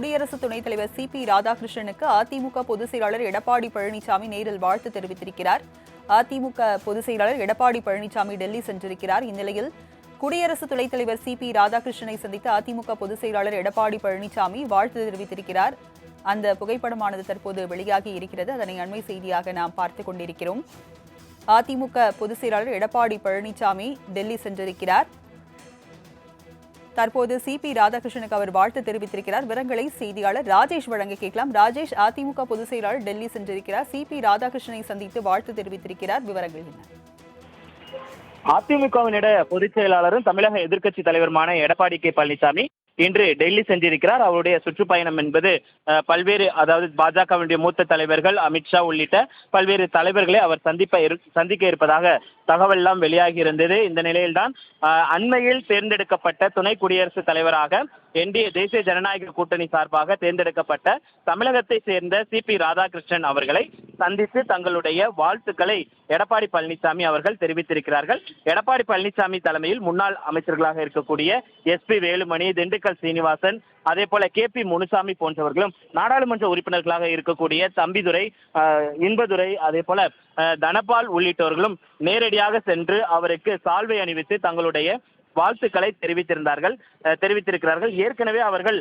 குடியரசு துணைத் தலைவர் சி பி ராதாகிருஷ்ணனுக்கு அதிமுக பொதுச் செயலாளர் எடப்பாடி பழனிசாமி நேரில் வாழ்த்து தெரிவித்திருக்கிறார். அதிமுக பொதுச் செயலாளர் எடப்பாடி பழனிசாமி டெல்லி சென்றிருக்கிறார். இந்நிலையில் குடியரசு துணைத் தலைவர் சி பி ராதாகிருஷ்ணனை சந்தித்த அதிமுக பொதுச் செயலாளர் எடப்பாடி பழனிசாமி வாழ்த்து தெரிவித்திருக்கிறார். அந்த புகைப்படமானது தற்போது வெளியாகி இருக்கிறது. அதனை அண்மை செய்தியாக நாம் பார்த்துக் கொண்டிருக்கிறோம். அதிமுக பொதுச் செயலாளர் எடப்பாடி பழனிசாமி டெல்லி சென்றிருக்கிறார். தற்போது சிபி ராதாகிருஷ்ணனுக்கு அவர் வாழ்த்து தெரிவித்திருக்கிறார். விவரங்களை செய்தியாளர் ராஜேஷ் வழங்க கேட்கலாம். ராஜேஷ் அதிமுக பொதுச் செயலாளர் டெல்லி சென்றிருக்கிறார். சிபி ராதாகிருஷ்ணனை சந்தித்து வாழ்த்து தெரிவித்திருக்கிறார். விவரங்கள் என்ன? அதிமுகவினிட பொதுச் செயலாளரும் தமிழக எதிர்க்கட்சி தலைவருமான எடப்பாடி கே. பழனிசாமி இன்று டெல்லி சென்றிருக்கிறார். அவருடைய சுற்றுப்பயணம் என்பது பல்வேறு அதாவது பாஜகவினுடைய மூத்த தலைவர்கள் அமித்ஷா உள்ளிட்ட பல்வேறு தலைவர்களை அவர் சந்திப்ப இரு- சந்திக்க இருப்பதாக தகவல் எல்லாம் வெளியாகி இருந்தது. இந்த நிலையில்தான் அண்மையில் தேர்ந்தெடுக்கப்பட்ட துணை குடியரசுத் தலைவராக என்டிஏ தேசிய ஜனநாயக கூட்டணி சார்பாக தேர்ந்தெடுக்கப்பட்ட தமிழகத்தை சேர்ந்த சிபி ராதாகிருஷ்ணன் அவர்களை சந்தித்து தங்களுடைய வாழ்த்துக்களை எடப்பாடி பழனிசாமி அவர்கள் தெரிவித்திருக்கிறார்கள். எடப்பாடி பழனிசாமி தலைமையில் முன்னாள் அமைச்சர்களாக இருக்கக்கூடிய எஸ்பி வேலுமணி திண்டுக்கல் சீனிவாசன் அதே போல கே பி முனுசாமி போன்றவர்களும் நாடாளுமன்ற உறுப்பினர்களாக இருக்கக்கூடிய தம்பிதுரை இன்பதுரை அதே போல தனபால் உள்ளிட்டவர்களும் நேரடியாக சென்று அவருக்கு சால்வை அணிவித்து தங்களுடைய வாழ்த்துக்களை தெரிவித்திருந்தார்கள் தெரிவித்திருக்கிறார்கள். ஏற்கனவே அவர்கள்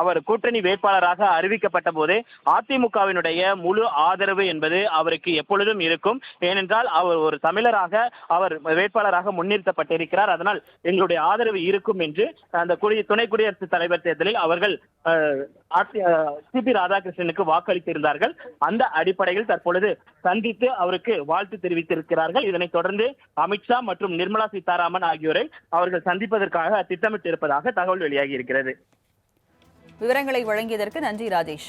அவர் கூட்டணி வேட்பாளராக அறிவிக்கப்பட்ட போதே அதிமுகவினுடைய முழு ஆதரவு என்பது அவருக்கு எப்பொழுதும் இருக்கும். ஏனென்றால் அவர் ஒரு தமிழராக அவர் வேட்பாளராக முன்னிறுத்தப்பட்டிருக்கிறார். அதனால் எங்களுடைய ஆதரவு இருக்கும் என்று அந்த குடி துணை குடியரசுத் தலைவர் தேர்தலில் அவர்கள் சி பி ராதாகிருஷ்ணனுக்கு வாக்களித்திருந்தார்கள். அந்த அடிப்படையில் தற்பொழுது சந்தித்து அவருக்கு வாழ்த்து தெரிவித்திருக்கிறார்கள். இதனைத் தொடர்ந்து அமித்ஷா மற்றும் நிர்மலா சீதாராமன் ஆகியோரை அவர்கள் சந்திப்பதற்காக திட்டமிட்டிருப்பதாக தகவல் வெளியாகி இருக்கிறது விவரங்களை வழங்கியதற்கு நன்றி ராஜேஷ்.